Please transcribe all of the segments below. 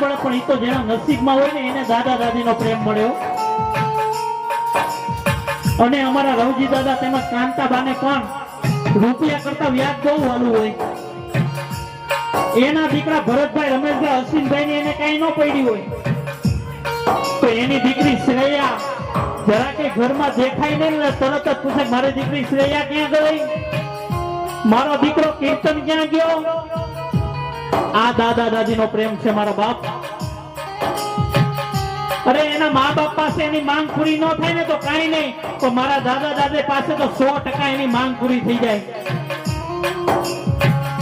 મળે પણ એ તો જેના નસીબમાં હોય ને એને દાદા દાદીનો પ્રેમ મળ્યો. અને અમારા રવજી દાદા તેમજ કાંતાબાને પણ રૂપિયા કરતા વ્યાજ બહુ વાલું હોય. એના દીકરા ભરતભાઈ રમેશભાઈ અશ્વિનભાઈ ને એને કઈ ન પડી હોય. તો એની દીકરી શ્રેયા જરા કે ઘરમાં દેખાય નહીં ને તરત જ પૂછે, મારી દીકરી શ્રેયા ક્યાં ગઈ? મારો દીકરો કીર્તન ક્યાં ગયો? આ દાદા દાદીનો પ્રેમ છે મારા બાપ. અરે, એના મા બાપ પાસે એની માંગ પૂરી ન થાય ને તો કઈ નહીં. તો મારા દાદા દાદી પાસે તો સો ટકા એની માંગ પૂરી થઈ જાય.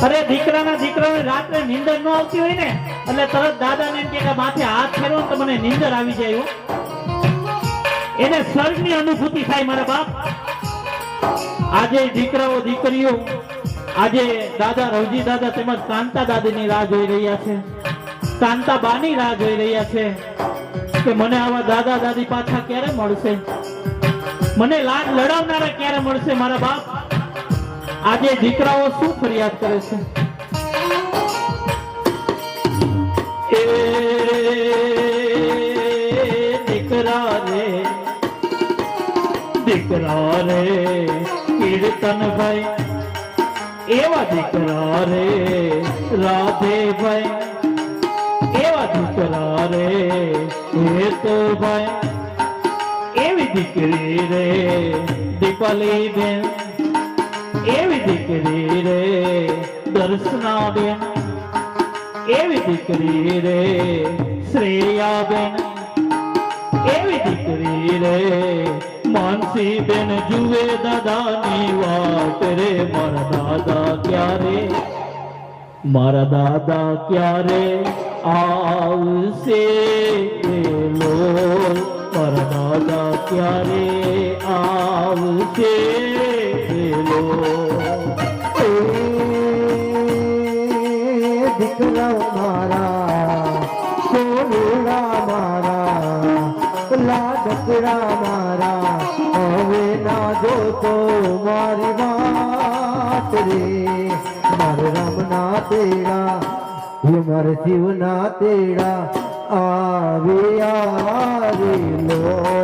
અરે, દીકરાના દીકરાને રાત્રે નીંદર ન આવતી હોય ને, એટલે તરત એમ કહે કે માથે હાથ ફેરવો તો મને નીંદર આવી જાય. એને સ્વર્ગની અનુભૂતિ થાય મારા બાપ. આજે દીકરાઓ, દીકરીઓ આજે દાદા રવજી દાદા તેમજ કાંતા દાદીની રાહ જોઈ રહ્યા છે. કાંતા બાની રાહ જોઈ રહ્યા છે કે મને આવા દાદા દાદી પાછા ક્યારે મળશે? મને લાડ લડાવનારા ક્યારે મળશે મારા બાપ? આજે દીકરાઓ શું ફરિયાદ કરે છે? દીકરા રે દીકરા રે કીર્તનભાઈ એવા દીકરા રે રાધેભાઈ એવા દીકરા રે હેતુભાઈ એવી દીકરી રે, દીપાલી બેન. એવી દીકરી રે, દર્શના બેન. એવી દીકરી રે, શ્રેયા બેન. એવી દીકરી રે, માનસી બેન જુએ દાદાની. મારા દાદા ક્યારે આવશે લો મારા દાદા ક્યારે આવશે લો દીકરા મારા સોનુડા મારા લાડકડા મારા હવે ના જોતો મારી વાત રે. મારે રામના તેડા હે મારે શિવના તેડા. આવે આવે હરિના